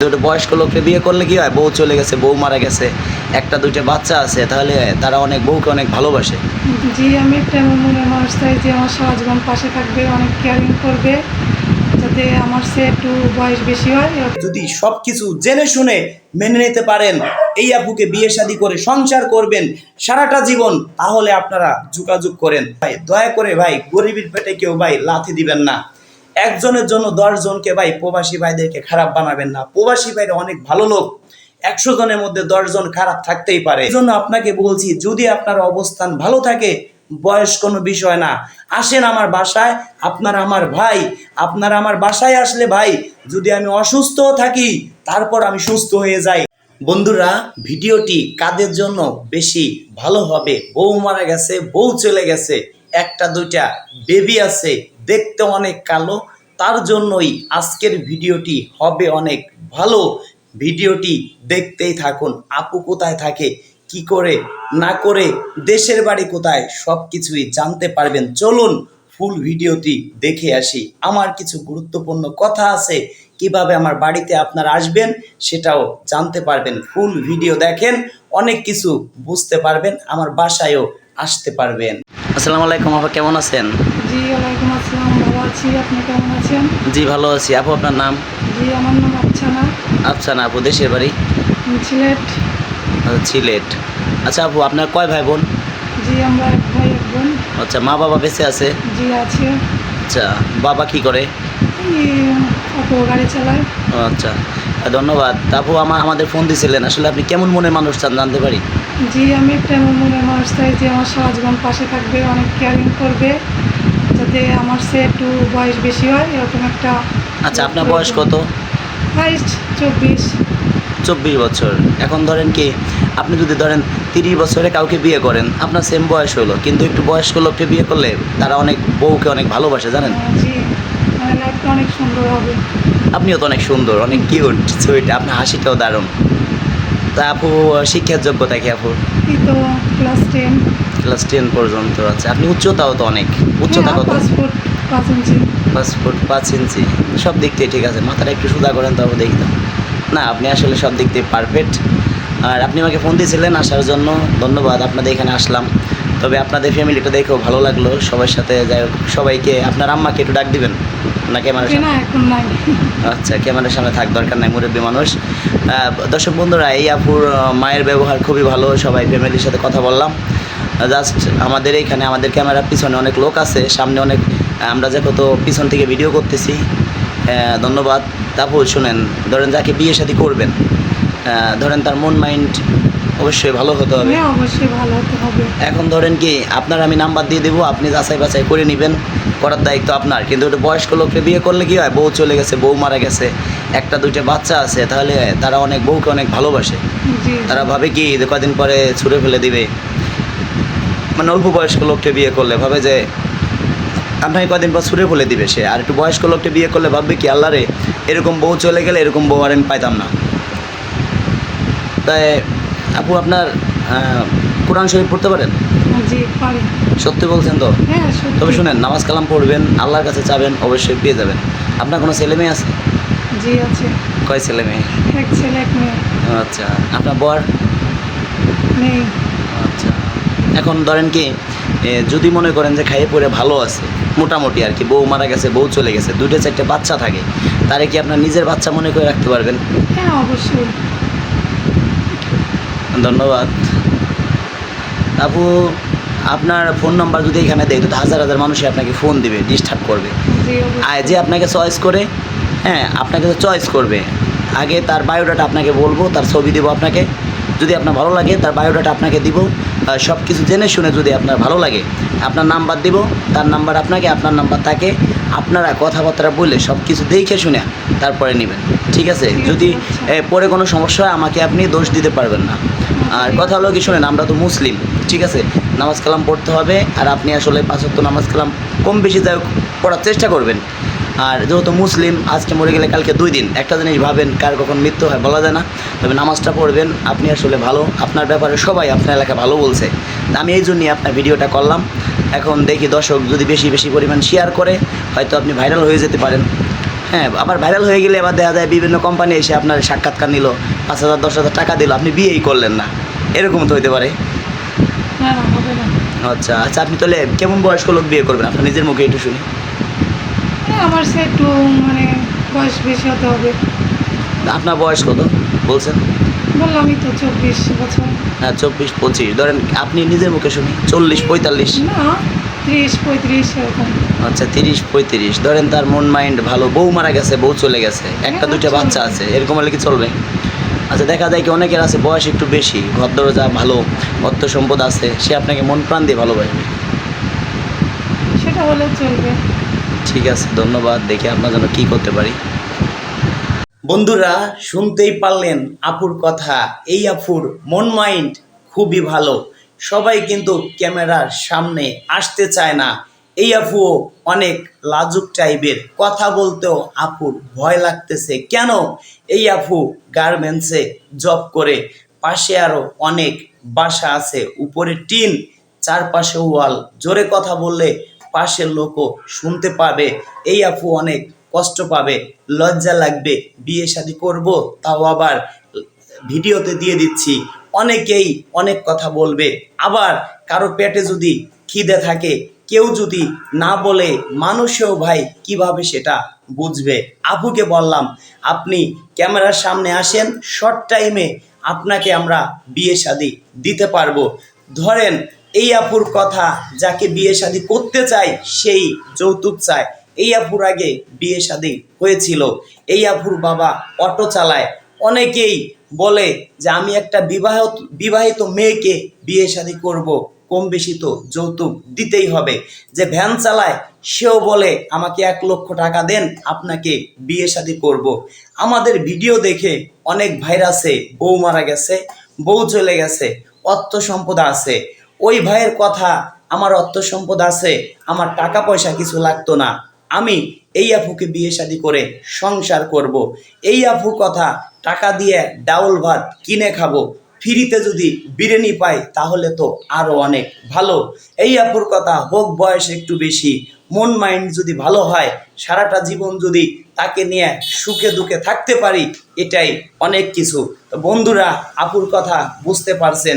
বয়স্ক লোককে বিয়ে করলে কি হয়? বউ চলে গেছে বউ মারা গেছে একটা দুইটা বাচ্চা আছে তাহলে তারা অনেক বউকে অনেক ভালোবাসে। জি আমি একটা এমন মনের মানুষ চাই যে আমার সারা জীবন পাশে থাকবে অনেক কেয়ারিং করবে যাতে আমার সে একটু বয়স বেশি হয়। যদি সবকিছু জেনে শুনে মেনে নিতে পারেন এই আপুকে বিয়ে শাদী করে সংসার করবেন সারাটা জীবন তাহলে আপনারা যোগাযোগ করেন। ভাই দয়া করে ভাই গরিবের পেটে কেউ ভাই লাথি দিবেন না। একজনের জন্য দশ জনকে ভাই প্রবাসী ভাইদেরকে খারাপ বানাবেন না। প্রবাসী ভাইরা অনেক ভালো লোক। একশো জনের মধ্যে দশ জন খারাপ থাকতেই পারে। এই জন্য আপনাকে বলছি, যদি আপনার অবস্থান ভালো থাকে, বয়স কোনো বিষয় না। আসেন আমার বাসায়, আপনার আমার ভাই, আপনার আমার বাসায় আসলে ভাই, যদি আমি অসুস্থ থাকি, তারপর আমি সুস্থ হয়ে যাই। বন্ধুরা, ভিডিওটি কাদের জন্য বেশি ভালো হবে? বউ মারা গেছে, বউ চলে গেছে, একটা দুইটা বেবি আছে, দেখতে অনেক কালো। তার জন্যই আজকের ভিডিওটি হবে অনেক ভালো। ভিডিওটি দেখতেই থাকুন, আপু কোথায় থাকে, কি করে, না করে, দেশের বাড়ি কোথায় সব কিছুই জানতে পারবেন। চলুন ফুল ভিডিওটি দেখে আসি। আমার কিছু গুরুত্বপূর্ণ কথা আছে, কীভাবে আমার বাড়িতে আপনারা আসবেন সেটাও জানতে পারবেন। ফুল ভিডিও দেখেন, অনেক কিছু বুঝতে পারবেন, আমার বাসায়ও আসতে পারবেন। আসসালামু আলাইকুম আপা, কেমন আছেন? জি, ওয়ালাইকুম আসসালাম। আছি আপনি কেমন আছেন? জি ভালো আছি। আপু আপনার নাম? জি আমার নাম আচ্ছানা আচ্ছা না আপু দেশের বাড়ি? সিলেট। আচ্ছা, সিলেট। আচ্ছা আপু আপনার কয় ভাই বোন? জি আমরা এক ভাই এক বোন। আচ্ছা মা বাবা বেঁচে আছে? জি আছে। আচ্ছা বাবা কি করে? অটো গাড়ি চালায়। আচ্ছা। ধন্যবাদ। আপু আমার আমাদের ফোন দিয়েছিলেন আসলে আপনি কেমন মনের মানুষ চান জানতে পারি? জি আমি একটা এমন মনের মানুষ চাই যে আমার সারা জীবন পাশে থাকবে অনেক কেয়ারিং করবে। যাতে আমার সে একটু বয়স বেশি হয় এরকম একটা আচ্ছা আপনার বয়স কত? বাইশ চব্বিশ। চব্বিশ বছর। এখন ধরেন কি আপনি যদি ধরেন তিরিশ বছরে কাউকে বিয়ে করেন আপনার সেম বয়স হলো কিন্তু একটু বয়স্ক লোককে বিয়ে করলে তারা অনেক বউকে অনেক ভালোবাসে জানেন? লাইফটা অনেক সুন্দর হবে। আপনিও তো অনেক সুন্দর অনেক কিউট সুইট আপনার হাসিটাও দারুণ। তা আপু শিক্ষার যোগ্যতা কি আপু? তো ক্লাস টেন ক্লাস টেন পর্যন্ত আছে। আপনি উচ্চতাও তো অনেক। উচ্চতা কত? পাসপোর্ট পাঁচ ফুট পাঁচ ইঞ্চি। সব দিক থেকে ঠিক আছে। মাথাটা একটু সুদা করেন তবে দেখি তো। না আপনি আসলে সব দিক থেকে পারফেক্ট আর আপনি আমাকে ফোন দিয়েছিলেন আসার জন্য। ধন্যবাদ আপনাদের এখানে আসলাম। তবে আপনাদের ফ্যামিলিটা দেখেও ভালো লাগল। সবার সাথে যাই হোক সবাইকে আপনার আম্মাকে একটু ডাক দিবেন? না ক্যামেরার আচ্ছা ক্যামেরার সামনে থাক দরকার নাই মুরব্বী মানুষ। দর্শক বন্ধুরা এই আপুর মায়ের ব্যবহার খুবই ভালো। সবাই ফ্যামিলির সাথে কথা বললাম। জাস্ট আমাদের এইখানে আমাদের ক্যামেরার পিছনে অনেক লোক আছে সামনে অনেক আমরা যে কত পিছন থেকে ভিডিও করতেছি ধন্যবাদ। তারপর শুনেন ধরেন যাকে বিয়ে শাদী করবেন ধরেন তার মন মাইন্ড অবশ্যই ভালো হতে হবে। হ্যাঁ অবশ্যই ভালো হতে হবে। এখন ধরেন কি আপনার আমি নাম্বার দিয়ে দেবো আপনি যাচাই বাছাই করে নেবেন করার দায়িত্ব আপনার। কিন্তু একটা বয়স্ক লোককে বিয়ে করলে কি হয় বউ চলে গেছে বউ মারা গেছে একটা দুইটা বাচ্চা আছে তাহলে তারা অনেক বউকে অনেক ভালোবাসে। তারা ভাবে কি কদিন পরে ছুঁড়ে ফেলে দিবে। মানে অল্প বয়স্ক লোককে বিয়ে করলে ভাবে যে আপনাকে কদিন পর ছুঁড়ে ফেলে দিবে সে। আর একটু বয়স্ক লোককে বিয়ে করলে ভাববে কি আল্লাহ রে এরকম বউ চলে গেলে এরকম বউ আর আমি পাইতাম না। তাই আপু আপনার কোরআন শরীফ পড়তে পারেন? জি সত্যি বলছেন তো? হ্যাঁ তবে শুনেন নামাজ কালাম পড়বেন আল্লাহর কাছে চাবেন অবশ্যই পেয়ে যাবেন। আপনার কোনো ছেলে মেয়ে আছে? জি আছে। কয় ছেলে মেয়ে? এক ছেলে এক মেয়ে। আচ্ছা আপনার বর? নেই এখন ধরেন কি যদি মনে করেন যে খাইয়ে পরে ভালো আছে মোটামুটি আর কি বউ মারা গেছে বউ চলে গেছে দুইটা চারটে বাচ্চা থাকে তারে কি আপনার নিজের বাচ্চা মনে করে রাখতে পারবেন? হ্যাঁ অবশ্যই। ধন্যবাদ। আপু আপনার ফোন নাম্বার যদি এখানে দেয় তো হাজার হাজার মানুষই আপনাকে ফোন দিবে ডিস্টার্ব করবে। আর যে আপনাকে চয়েস করে হ্যাঁ আপনাকে তো চয়েস করবে। আগে তার বায়োডাটা আপনাকে বলব তার ছবি দেবো আপনাকে। যদি আপনার ভালো লাগে, তার বায়োডাটা আপনাকে দিব। সব কিছু জেনে শুনে যদি আপনার ভালো লাগে, আপনার নাম্বার দিব, তার নাম্বার আপনাকে, আপনার নাম্বার তাকে, আপনারা কথাবার্তা বলে সব কিছু দেখে শুনে তারপরে নেবেন। ঠিক আছে? যদি। পরে কোনো সমস্যা হয়, আমাকে আপনি দোষ দিতে পারবেন না। আর কথা হলো কি, শুনেন, আমরা তো মুসলিম, ঠিক আছে? নামাজ কালাম পড়তে হবে, আর আপনি আসলে পাঁচত্ব নামাজ কালাম কম বেশি যাই পড়ার চেষ্টা করবেন। আর যেহেতু মুসলিম আজকে মরে গেলে কালকে দুই দিন। একটা জিনিস ভাবেন কার কখন মৃত্যু হয় বলা যায় না। তবে নামাজটা পড়বেন আপনি আসলে ভালো। আপনার ব্যাপারে সবাই আপনার এলাকা ভালো বলছে। আমি এই জন্যই আপনার ভিডিওটা করলাম। এখন দেখি দর্শক যদি বেশি বেশি পরিমাণ শেয়ার করে হয়তো আপনি ভাইরাল হয়ে যেতে পারেন। হ্যাঁ আবার ভাইরাল হয়ে গেলে আবার দেখা যায় বিভিন্ন কোম্পানি এসে আপনার সাক্ষাৎকার নিল পাঁচ হাজার দশ হাজার টাকা দিল আপনি বিয়েই করলেন না। এরকম তো হইতে পারে। আচ্ছা আচ্ছা আপনি তাহলে কেমন বয়স্ক লোক বিয়ে করবেন? আপনার নিজের মুখে একটু শুনি। আমার সে একটু মানে বয়স বেশি হতে হবে। আপনার বয়স কত? বলছেন? বললামই তো চব্বিশ বছর। হ্যাঁ চব্বিশ পঁচিশ। ধরেন আপনি নিজের মুখে শুনি চল্লিশ পঁয়তাল্লিশ। না ত্রিশ পঁয়ত্রিশ এরকম। আচ্ছা তিরিশ পঁয়ত্রিশ। ধরেন তার মন মাইন্ড ভালো বউ মারা গেছে বউ চলে গেছে একটা দুইটা বাচ্চা আছে এরকম হলে কি চলবে? আচ্ছা দেখা যায় কি অনেকের আছে বয়স একটু বেশি ঘর দরজা ভালো অর্থ সম্পদ আছে সে আপনাকে মন প্রাণ দিয়ে ভালোবাসবে। সেটা হলেও চলবে। ঠিক আছে, ধন্যবাদ, দেখে আপনার জন্য কি করতে পারি। বন্ধুরা, শুনতেই পারলেন আপুর কথা। এই আপুর মন মাইন্ড খুবই ভালো। সবাই কিন্তু ক্যামেরার সামনে আসতে চায় না। এই আপুও অনেক লাজুক টাইপের। কথা বলতেও আপুর ভয় লাগতেছে। কেন? এই আপু গার্মেন্টসে জব করে। পাশে আরও অনেক বাসা আছে। উপরে টিন, চারপাশে ওয়াল। জোরে কথা বললে পাশের লোকও শুনতে পাবে। এই আপু অনেক কষ্ট পাবে, লজ্জা লাগবে, বিয়ে শাদি করব, তাও আবার ভিডিওতে দিয়ে দিচ্ছি। অনেকেই অনেক কথা বলবে। আবার কারও পেটে যদি খিদে থাকে, কেউ যদি না বলে, মানুষেও ভাই কীভাবে সেটা বুঝবে? আপুকে বললাম, আপনি ক্যামেরার সামনে আসেন শর্ট টাইমে আপনাকে আমরা বিয়ে শাদি দিতে পারব। ধরেন এই আপুর কথা যাকে বিয়ে শাদী করতে চায়, সেই যৌতুক চায়। এই আপুর আগে বিয়ে শাদী হয়েছিল। এই আপুর বাবা অটো চালায়। অনেকেই বলে যে, আমি একটা বিবাহিত বিবাহিত মেয়েকে বিয়ে শাদী করব। কম বেশি তো যৌতুক দিতেই হবে। যে ভ্যান চালায়, সেও বলে, আমাকে এক লক্ষ টাকা দেন, আপনাকে বিয়ে শাদী করব। আমাদের ভিডিও দেখে অনেক ভাইরাসে বউ মারা গেছে, বউ চলে গেছে, অর্থ সম্পদ আছে। ওই ভাইয়ের কথা, আমার অর্থ সম্পদ আছে, আমার টাকা পয়সা কিছু লাগতো না, আমি এই আফুকে বিয়ে শাদী করে সংসার করব। এই আপু কথা, টাকা দিয়ে ডাউল ভাত কিনে খাব ফ্রিতে যদি বিরিয়ানি পাই, তাহলে তো আরও অনেক ভালো এই আপুর কথা হোক বয়স একটু বেশি মন মাইন্ড যদি ভালো হয়, সারাটা জীবন যদি তাকে নিয়ে সুখে দুঃখে থাকতে পারি, এটাই অনেক কিছু। বন্ধুরা, আপুর কথা বুঝতে পারছেন।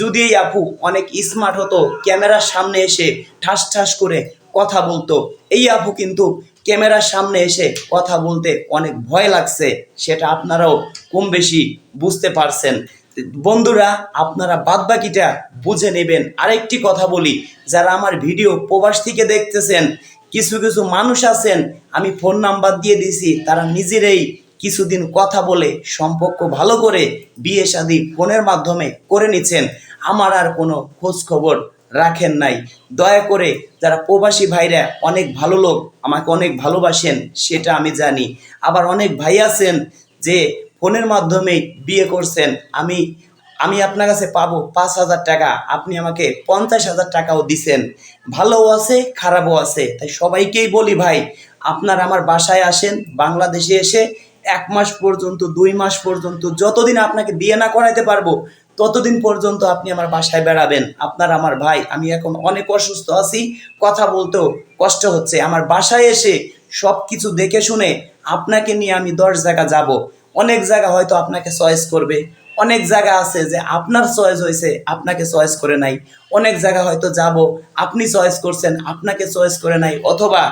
যদি এই আপু অনেক স্মার্ট হতো, ক্যামেরার সামনে এসে ঠাস ঠাস করে কথা বলতো, এই আপু কিন্তু ক্যামেরার সামনে এসে কথা বলতে অনেক ভয় লাগছে, সেটা আপনারাও কম বেশি বুঝতে পারছেন। বন্ধুরা, আপনারা বাদবাকিটা বুঝে নেবেন। আরেকটি কথা বলি, যারা আমার ভিডিও প্রবাস থেকে দেখতেছেন কিছু কিছু মানুষ আছেন, আমি ফোন নাম্বার দিয়ে দিছি তারা নিজেরাই কিছুদিন কথা বলে সম্পর্ক ভালো করে বিয়ে শাদী ফোনের মাধ্যমে করে নিচ্ছেন। আমার আর কোনো খোঁজ খবর রাখেন নাই। দয়া করে যারা প্রবাসী ভাইরা অনেক ভালো লোক আমাকে অনেক ভালোবাসেন, সেটা আমি জানি। আবার অনেক ভাই আছেন যে ফোনের মাধ্যমে বিয়ে করছেন। আমি আমি আপনার কাছে পাবো পাঁচ হাজার টাকা। আপনি আমাকে পঞ্চাশ হাজার টাকাও দিছেন। ভালোও আছে, খারাপও আছে। তাই সবাইকেই বলি ভাই, আপনার আমার বাসায় আসেন, বাংলাদেশে এসে এক মাস পর্যন্ত, দুই মাস পর্যন্ত, যতদিন আপনাকে বিয়ে না করাইতে পারব, ততদিন পর্যন্ত আপনি আমার বাসায় বেড়াবেন। আপনার আমার ভাই, আমি এখন অনেক অসুস্থ আছি, কথা বলতেও কষ্ট হচ্ছে। আমার বাসায় এসে সব কিছু দেখে শুনে আপনাকে নিয়ে আমি দশ জায়গা যাব। অনেক জায়গা হয়তো আপনাকে চয়েস করবে। অনেক জায়গা আছে যে আপনার চয়েস হয়েছে, আপনাকে চয়েস করে নাই। অনেক জায়গা হয়তো যাব, আপনি চয়েস করছেন, আপনাকে চয়েস করে নাই, অথবা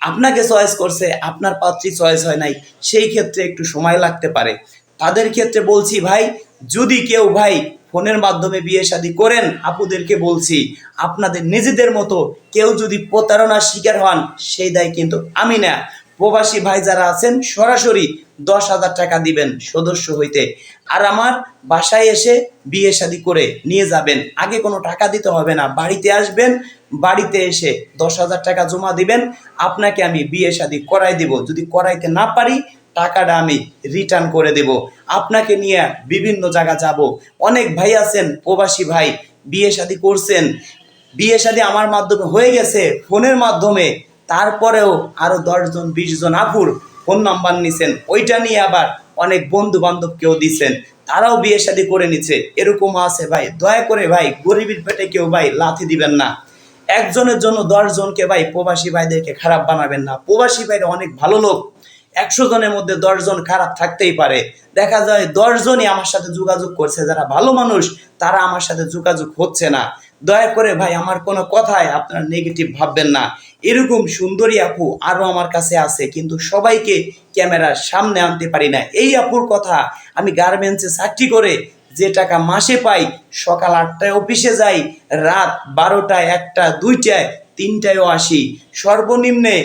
আপনাকে চয়েস করছে, আপনার পাত্রী চয়েস হয় নাই, সেই ক্ষেত্রে একটু সময় লাগতে পারে। তাদের ক্ষেত্রে বলছি, ভাই, যদি কেউ, ভাই, ফোনের মাধ্যমে বিয়ে শাদী করেন, আপুদেরকে বলছি, আপনাদের নিজেদের মতো কেউ যদি প্রতারণার শিকার হন, সেই দায় কিন্তু আমি না। প্রবাসী ভাই যারা আছেন, সরাসরি দশ হাজার টাকা দিবেন সদস্য হইতে। আর আমার বাসায় এসে বিয়ে শাদী করে নিয়ে যাবেন। আগে কোনো টাকা দিতে হবে না। বাড়িতে আসবেন, বাড়িতে এসে দশ হাজার টাকা জমা দিবেন। আপনাকে আমি বিয়ে শাদী করাই দিব। যদি করাইতে না পারি, টাকাটা আমি রিটার্ন করে দেব। আপনাকে নিয়ে বিভিন্ন জায়গা যাব। অনেক ভাই আছেন, প্রবাসী ভাই, বিয়ে শাদী করছেন। বিয়ে শাদী আমার মাধ্যমে হয়ে গেছে। ফোনের মাধ্যমে তারপরেও আরও দশজন বিশ জন আপুর ফোন নাম্বার নিছেন। ওইটা নিয়ে আবার অনেক বন্ধু বান্ধবকেও দিছেন। তারাও বিয়ে শাদী করে নিচ্ছে এরকম আছে ভাই। দয়া করে ভাই, গরিবের পেটে কেউ ভাই লাথি দিবেন না। একজনের জন্য দশ জনকে ভাই প্রবাসী ভাইদেরকে খারাপ বানাবেন না। প্রবাসী ভাইরা অনেক ভালো লোক। একশো জনের মধ্যে দশজন খারাপ থাকতেই পারে। দেখা যায় দশজনই আমার সাথে যোগাযোগ করছে, যারা ভালো মানুষ, তারা আমার সাথে যোগাযোগ হচ্ছে না। দয়া করে ভাই, আমার কোনো কথায় আপনারা নেগেটিভ ভাববেন না। এরকম সুন্দরী আপু আরও আমার কাছে আছে, কিন্তু সবাইকে ক্যামেরার সামনে আনতে পারি না। এই আপুর কথা আমি গার্মেন্টসে চাকরি করে যে টাকা মাসে পাই, সকাল আটটায় অফিসে যাই, রাত বারোটায় একটা, দুইটায়, তিনটায়ও আসি। সর্বনিম্নে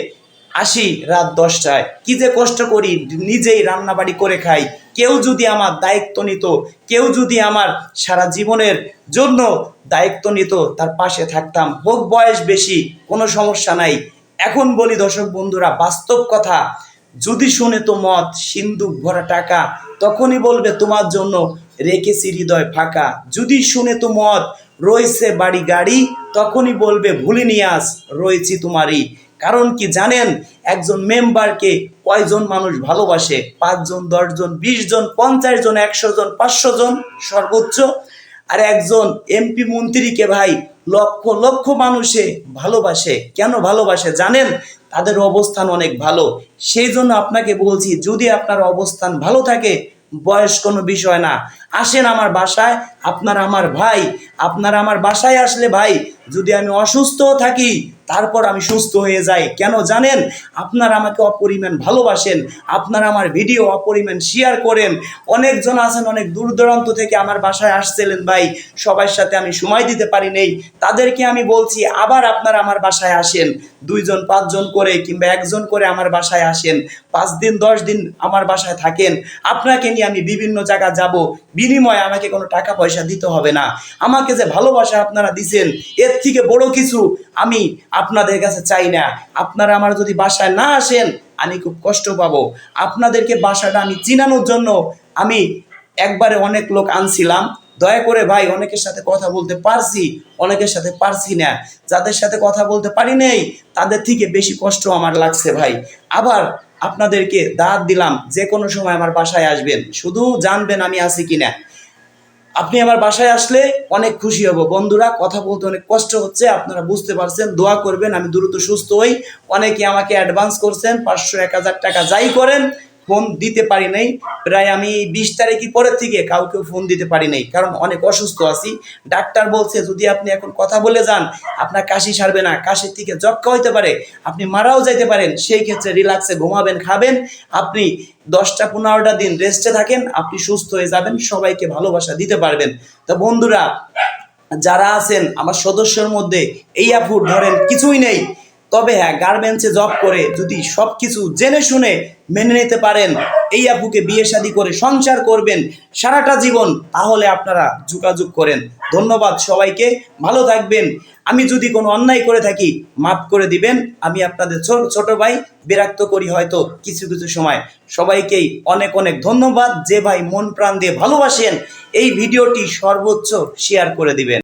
আসি রাত দশটায়। কি যে কষ্ট করি, নিজেই রান্নাবাড়ি করে খাই। কেউ যদি আমার দায়িত্ব নিত, কেউ যদি আমার সারা জীবনের জন্য দায়িত্ব নিত, তার পাশে থাকতাম। হোক বয়স বেশি, কোনো সমস্যা নাই। এখন বলি দর্শক বন্ধুরা, বাস্তব কথা, যদি শুনে তো মত সিন্ধুক ভরা টাকা, তখনই বলবে তোমার জন্য রেখেছি হৃদয় ফাঁকা। যদি শুনে তো মত রয়েছে বাড়ি গাড়ি, তখনই বলবে ভুলিনি আস, রয়েছি তোমারই। কারণ কি জানেন? একজন মেম্বারকে কয়জন মানুষ ভালোবাসে? পাঁচজন, দশজন বিশ জন পঞ্চাশ জন একশো জন পাঁচশো জন সর্বোচ্চ। আর একজন এমপি মন্ত্রীকে ভাই লক্ষ লক্ষ মানুষে ভালোবাসে। কেন ভালোবাসে জানেন? তাদের অবস্থান অনেক ভালো। সেই জন্য আপনাকে বলছি, যদি আপনার অবস্থান ভালো থাকে, বয়স কোনো বিষয় না। আসেন আমার বাসায়, আপনার আমার ভাই, আপনার আমার বাসায় আসলে ভাই, যদি আমি অসুস্থ থাকি তারপর আমি সুস্থ হয়ে যাই। কেন জানেন? আপনারা আমাকে অপরিমাণ ভালোবাসেন, আপনারা আমার ভিডিও অপরিমাণ শেয়ার করেন। অনেকজন আছেন, অনেক দূর দূরান্ত থেকে আমার বাসায় আসছিলেন ভাই। সবার সাথে আমি সময় দিতে পারি নেই। তাদেরকে আমি বলছি, আবার আপনারা আমার বাসায় আসেন। দুইজন, পাঁচজন করে কিংবা একজন করে আমার বাসায় আসেন। পাঁচ দিন, দশ দিন আমার বাসায় থাকেন। আপনাকে নিয়ে আমি বিভিন্ন জায়গা যাব। বিনিময়ে আমাকে কোনো টাকা পয়সা দিতে হবে না। আমাকে যে ভালোবাসা আপনারা দিছেন, এর থেকে বড় কিছু আমি আপনাদের কাছে চাই না। আপনারা আমার যদি বাসায় না আসেন, আমি খুব কষ্ট পাবো। আপনাদেরকে বাসাটা আমি চিনানোর জন্য আমি একবারে অনেক লোক আনছিলাম। দয়া করে ভাই, অনেকের সাথে কথা বলতে পারছি, অনেকের সাথে পারছি না। যাদের সাথে কথা বলতে পারি নেই, তাদের থেকে বেশি কষ্ট আমার লাগছে ভাই। আবার আপনাদেরকে দাঁত দিলাম, যে কোনো সময় আমার বাসায় আসবেন। শুধু জানবেন আমি আছি কিনা। আপনি আমার বাসায় আসলে অনেক খুশি হব। বন্ধুরা, কথা বলতে অনেক কষ্ট হচ্ছে, আপনারা বুঝতে পারছেন, দোয়া করবেন, আমি দ্রুত সুস্থ হই। অনেকে আমাকে অ্যাডভান্স করছেন, পাঁচশো, এক হাজার টাকা যাই করেন ফোন দিতে পারি নাই। প্রায় আমি বিশ তারিখই পরের থেকে কাউকে ফোন দিতে পারি নাই, কারণ অনেক অসুস্থ আছি। ডাক্তার বলছে, যদি আপনি এখন কথা বলে যান, আপনার কাশি সারবে না, কাশির থেকে যক্ষা হইতে পারে, আপনি মারাও যাইতে পারেন, সেই ক্ষেত্রে রিল্যাক্সে ঘুমাবেন, খাবেন। আপনি দশটা পনেরোটা দিন রেস্টে থাকেন, আপনি সুস্থ হয়ে যাবেন, সবাইকে ভালোবাসা দিতে পারবেন। তো বন্ধুরা, যারা আছেন, আমার সদস্যের মধ্যে এই আপুর ধরেন কিছুই নেই। তবে হ্যাঁ গার্মেন্টসে জব করে যদি সব কিছু জেনে শুনে মেনে নিতে পারেন, এই আপুকে বিয়ে শাদী করে সংসার করবেন, সারাটা জীবন, তাহলে আপনারা যোগাযোগ করেন। ধন্যবাদ সবাইকে, ভালো থাকবেন। আমি যদি কোনো অন্যায় করে থাকি, মাফ করে দিবেন। আমি আপনাদের ছোট ভাই, বিরক্ত করি হয়তো কিছু কিছু সময়। সবাইকেই অনেক অনেক ধন্যবাদ। যে ভাই মন প্রাণ দিয়ে ভালোবাসেন, এই ভিডিওটি সর্বোচ্চ শেয়ার করে দিবেন।